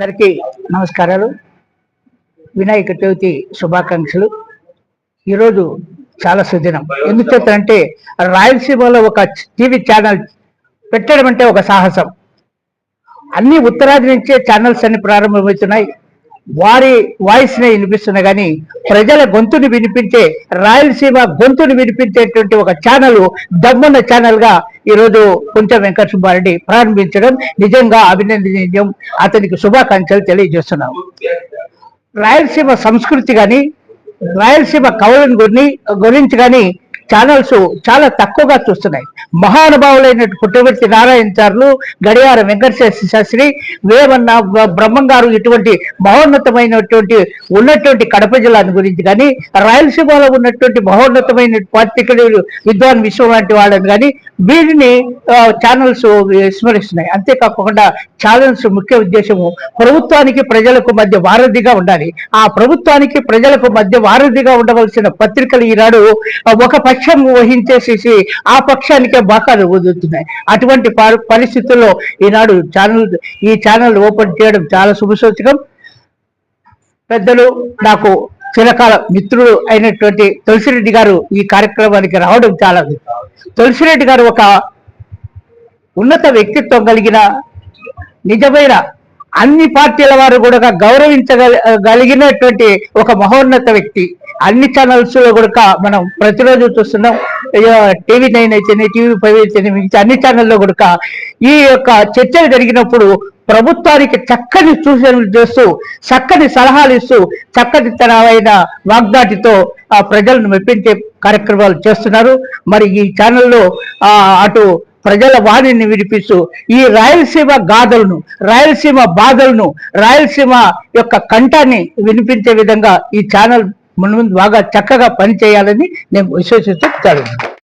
అందరికీ నమస్కారాలు. వినాయక చవితి శుభాకాంక్షలు. ఈరోజు చాలా సుదినం. ఎందుచేతంటే రాయలసీమలో ఒక టీవీ ఛానల్ పెట్టడం అంటే ఒక సాహసం. అన్ని ఉత్తరాది నుంచే ఛానల్స్ అన్ని ప్రారంభమవుతున్నాయి. వారి వాయిస్ నే వినిపిస్తున్నా కానీ ప్రజల గొంతుని వినిపించే రాయలసీమ గొంతుని వినిపించేటువంటి ఒక ఛానల్ దమ్మున్న ఛానల్గా ఈరోజు కొంచెం వెంకట సుబ్బారెడ్డి ప్రారంభించడం నిజంగా అభినందనీయం. అతనికి శుభాకాంక్షలు తెలియజేస్తున్నాం. రాయలసీమ సంస్కృతి కానీ రాయలసీమ కవులను గురి గురించి కానీ ఛానల్స్ చాలా తక్కువగా చూస్తున్నాయి. మహానుభావులైన పుట్టవర్తి నారాయణచారులు గడియార వెంకటేశ్వర శాస్త్రి వేమన్న బ్రహ్మంగారు బ్రహ్మం గారు ఇటువంటి మహోన్నతమైనటువంటి ఉన్నటువంటి కడప జిల్లాని గురించి కానీ రాయలసీమలో ఉన్నటువంటి మహోన్నతమైన పాత్రికలు విద్వాన్ విశ్వం లాంటి వాళ్ళని కానీ వీరిని ఛానల్స్ విస్మరిస్తున్నాయి. అంతేకాకుండా ఛానల్స్ ముఖ్య ఉద్దేశము ప్రభుత్వానికి ప్రజలకు మధ్య వారధిగా ఉండాలి. ఆ ప్రభుత్వానికి ప్రజలకు మధ్య వారధిగా ఉండవలసిన పత్రికలు ఈనాడు ఒక పక్ష పక్షం వహించేసేసి ఆ పక్షానికే బాకాలు వదులుతున్నాయి. అటువంటి పరిస్థితుల్లో ఈనాడు ఛానల్ ఈ ఛానల్ ఓపెన్ చేయడం చాలా శుభసూచకం. పెద్దలు నాకు చిరకాల మిత్రుడు అయినటువంటి తులసిరెడ్డి గారు ఈ కార్యక్రమానికి రావడం చాలా తులసిరెడ్డి గారు ఒక ఉన్నత వ్యక్తిత్వం కలిగిన నిజమైన అన్ని పార్టీల వారు కూడా గౌరవించగలిగినటువంటి ఒక మహోన్నత వ్యక్తి. అన్ని ఛానల్స్లో కూడా మనం ప్రతిరోజు చూస్తున్నాం. టీవీ నైన్ అయితేనే టీవీ ఫైవ్ అయితేనే అన్ని ఛానల్లో కూడా ఈ యొక్క చర్చలు జరిగినప్పుడు ప్రభుత్వానికి చక్కని సూచనలు చేస్తూ చక్కని సలహాలు ఇస్తూ చక్కటి తనమైన వాగ్దాటితో ఆ ప్రజలను మెప్పించే కార్యక్రమాలు చేస్తున్నారు. మరి ఈ ఛానల్లో ఆ అటు ప్రజల వాణిని వినిపిస్తూ ఈ రాయలసీమ గాథలను రాయలసీమ బాధలను రాయలసీమ యొక్క కంఠాన్ని వినిపించే విధంగా ఈ ఛానల్ ముందు బాగా చక్కగా పనిచేయాలని నేను విశ్వసిస్తూ